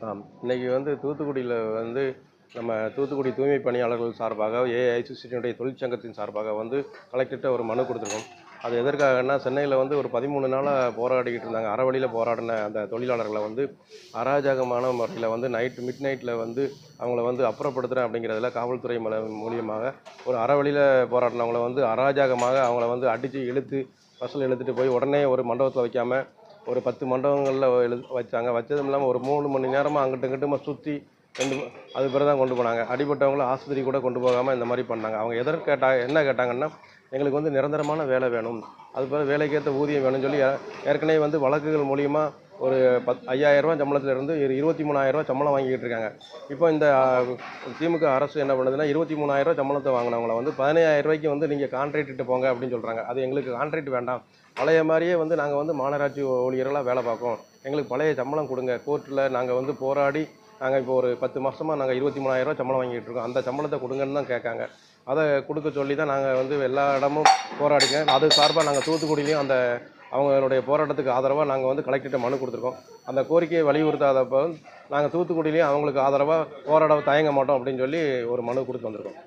இன்றைக்கி இன்னைக்கு வந்து தூத்துக்குடியில் வந்து நம்ம தூத்துக்குடி தூய்மை பணியாளர்கள் சார்பாக ஏஐசிசியினுடைய தொழிற்சங்கத்தின் சார்பாக வந்து கலெக்டர்கிட்ட ஒரு மனு கொடுத்துருக்கோம். அது எதற்காகன்னா சென்னையில் வந்து ஒரு பதிமூணு நாளாக போராடிக்கிட்டு இருந்தாங்க. அறவழியில் போராடின அந்த தொழிலாளர்களை வந்து அராஜகமான முறையில் வந்து நைட் மிட் நைட்டில் வந்து அவங்கள வந்து அப்புறப்படுத்துகிறேன் அப்படிங்கிறதுல காவல்துறை மூலியமாக ஒரு அறவழியில் போராடினவங்கள வந்து அராஜகமாக அவங்கள வந்து அடித்து இழுத்து பஸ்ஸில் இழுத்துட்டு போய் உடனே ஒரு மண்டபத்தில் வைக்காமல் ஒரு பத்து மண்டபங்களில் எழு வச்சாங்க. வச்சதும் இல்லாமல் ஒரு மூணு மணி நேரமாக அங்கிட்டு இங்கிட்டுமா சுற்றி ரெண்டு அது பிறகு தான் கொண்டு போனாங்க. அடிபட்டவங்கள ஆஸ்பத்திரி கூட கொண்டு போகாமல் இந்த மாதிரி பண்ணாங்க. அவங்க எதற்கு கேட்டா என்ன கேட்டாங்கன்னா எங்களுக்கு வந்து நிரந்தரமான வேலை வேணும். அது பிறகு வேலைக்கேற்ற ஊதியம் வேணும்னு சொல்லி ஏற்கனவே வந்து வழக்குகள் மூலிமா ஒரு பத் ஐயாயிரரூவா சம்பளத்திலிருந்து இரு இருபத்தி மூணாயிரரூவா சம்பளம் வாங்கிட்டு இருக்காங்க. இப்போ இந்த திமுக அரசு என்ன பண்ணுதுன்னா இருபத்தி மூணாயிரரூவா சம்பளத்தை வாங்கினவங்கள வந்து பதினையாயிரரூவாய்க்கு வந்து நீங்கள் கான்ட்ராக்ட்டு போங்க அப்படின்னு சொல்கிறாங்க அது எங்களுக்கு கான்ட்ராக்ட் வேண்டாம். பழைய மாதிரியே வந்து நாங்கள் வந்து மாநகராட்சி ஊழியர்களாக வேலை பார்க்கோம் எங்களுக்கு பழைய சம்பளம் கொடுங்க. கோர்ட்டில் நாங்கள் வந்து போராடி நாங்கள் இப்போ ஒரு பத்து மாதமாக நாங்கள் இருபத்தி மூணாயிரரூவா சம்பளம் வாங்கிட்டு இருக்கோம் அந்த சம்பளத்தை கொடுங்கன்னு தான் கேட்காங்க. அதை கொடுக்க சொல்லி தான் நாங்கள் வந்து எல்லா இடமும் போராடிங்க அது சார்பாக நாங்கள் தூத்துக்குடியிலையும் அந்த அவங்களுடைய போராட்டத்துக்கு ஆதரவாக நாங்கள் வந்து கலெக்டர்கிட்ட மனு கொடுத்துருக்கோம். அந்த கோரிக்கையை வலியுறுத்தாதப்போ நாங்கள் தூத்துக்குடியிலையும் அவங்களுக்கு ஆதரவாக போராட தயங்க மாட்டோம் அப்படின்னு சொல்லி ஒரு மனு கொடுத்து வந்திருக்கோம்.